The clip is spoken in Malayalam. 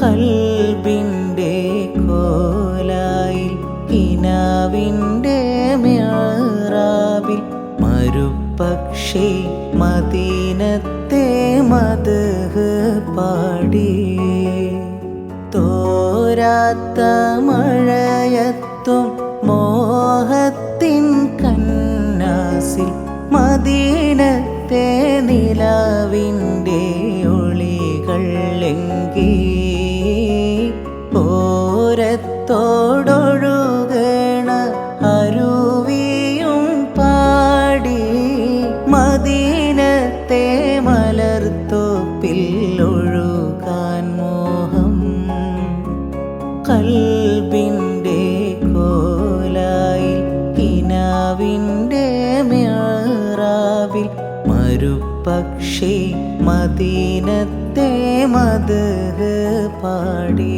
കൽബിന്റെ കോലായിൽ കിനാവിന്റെ മ്യാറാവിൽ മരുപക്ഷി മദീനത്തെ മത് പാടി. തോരാത്ത മഴയത്തും മോഹത്തിൻ കന്നാസിൽ മദീനത്തെ നിലാവിന്റെ ഒളികൾ എങ്കി ഓരത്തോടൊഴുകണ അരുവിയും പാടി മദീനത്തെ മലർത്തോപ്പിൽ മോഹം. കൽബിന്റെ കോലായിൽ കിനാവിന്റെ മേറാവിൽ മരുപക്ഷി മദീനത്തെ മത് പാടി.